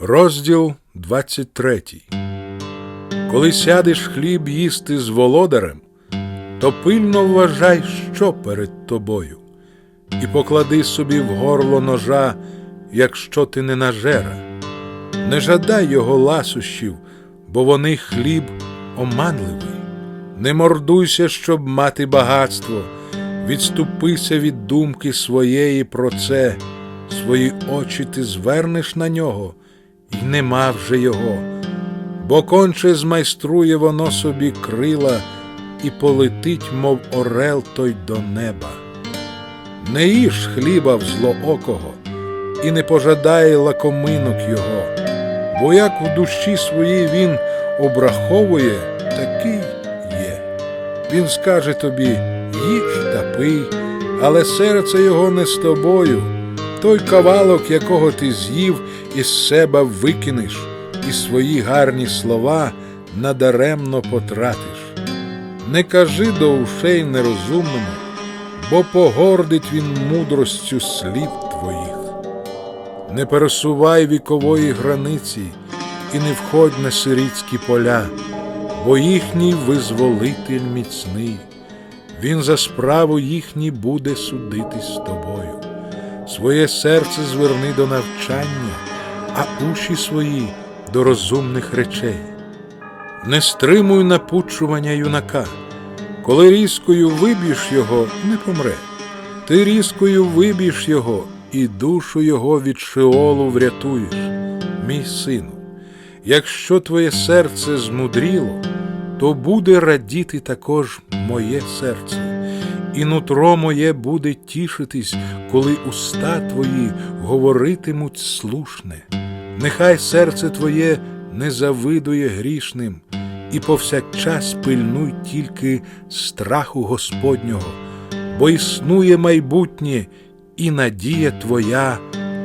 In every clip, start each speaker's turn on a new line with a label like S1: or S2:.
S1: Розділ 23 Коли сядеш хліб їсти з володарем, то пильно вважай, що перед тобою, і поклади собі в горло ножа, якщо ти не нажера. Не жадай його ласощів, бо вони хліб оманливий. Не мордуйся, щоб мати багатство, відступися від думки своєї про це, свої очі ти звернеш на нього, і нема вже його, бо конче змайструє воно собі крила і полетить, мов орел той до неба. Не їж хліба в злоокого, і не пожадай лакоминок його, бо як в душі своїй він обраховує, такий є. Він скаже тобі їж та пий, але серце його не з тобою. Той кавалок, якого ти з'їв, із себе викинеш, і свої гарні слова надаремно потратиш. Не кажи до ушей нерозумному, бо погордить він мудростю слів твоїх. Не пересувай вікової границі і не входь на сирітські поля, бо їхній визволитель міцний, він за справу їхній буде судитись з тобою. Своє серце зверни до навчання, а уші свої до розумних речей. Не стримуй напучування юнака, коли різкою виб'єш його, не помре. Ти різкою виб'єш його, і душу його від шеолу врятуєш, мій сину. Якщо твоє серце змудріло, то буде радіти також моє серце, і нутро моє буде тішитись, коли уста твої говоритимуть слушне. Нехай серце твоє не завидує грішним, і повсякчас пильнуй тільки страху Господнього, бо існує майбутнє, і надія твоя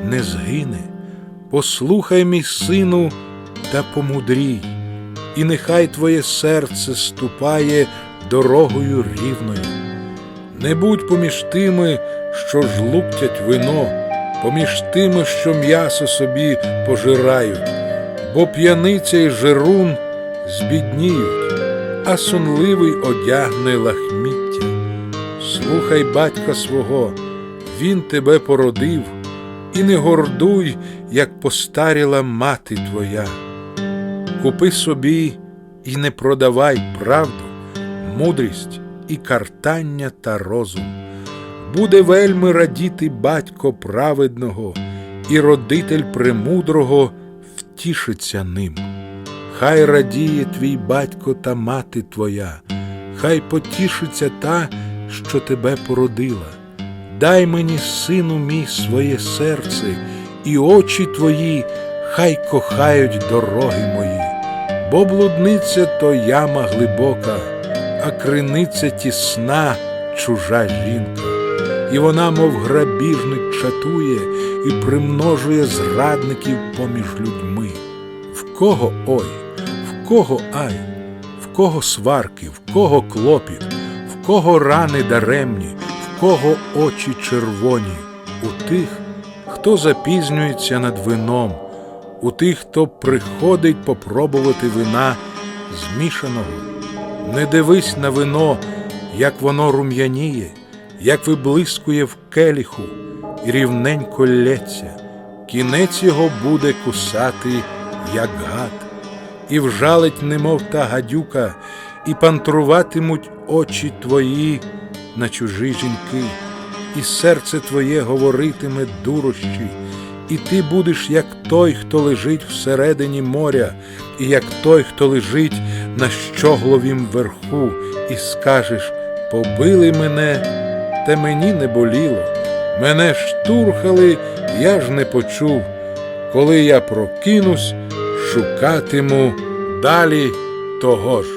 S1: не згине. Послухай, мій сину, та помудрій, і нехай твоє серце ступає дорогою рівною. Не будь поміж тими, що жлуктять вино, поміж тими, що м'ясо собі пожирають, бо п'яниця й жирун збідніють, а сонливий одягне лахміття. Слухай батька свого, він тебе породив, і не гордуй, як постаріла мати твоя. Купи собі і не продавай правду, мудрість і картання та розум. Буде вельми радіти батько праведного, і родитель премудрого втішиться ним. Хай радіє твій батько та мати твоя, хай потішиться та, що тебе породила. Дай мені, сину мій, своє серце, і очі твої хай кохають дороги мої, бо блудниця то яма глибока, а криниця тісна чужа жінка, і вона, мов грабіжник, чатує і примножує зрадників поміж людьми. В кого ой, в кого ай, в кого сварки, в кого клопіт, в кого рани даремні, в кого очі червоні, у тих, хто запізнюється над вином, у тих, хто приходить попробувати вина змішаного. Не дивись на вино, як воно рум'яніє, як виблискує в келіху і рівненько лється, кінець його буде кусати, як гад, і вжалить, немов та гадюка, і пантруватимуть очі твої на чужі жінки, і серце твоє говоритиме дурощі, і ти будеш як той, хто лежить всередині моря, і як той, хто лежить на щогловім верху, і скажеш побили мене, та мені не боліло. Мене штурхали, я ж не почув. Коли я прокинусь, шукатиму далі того ж.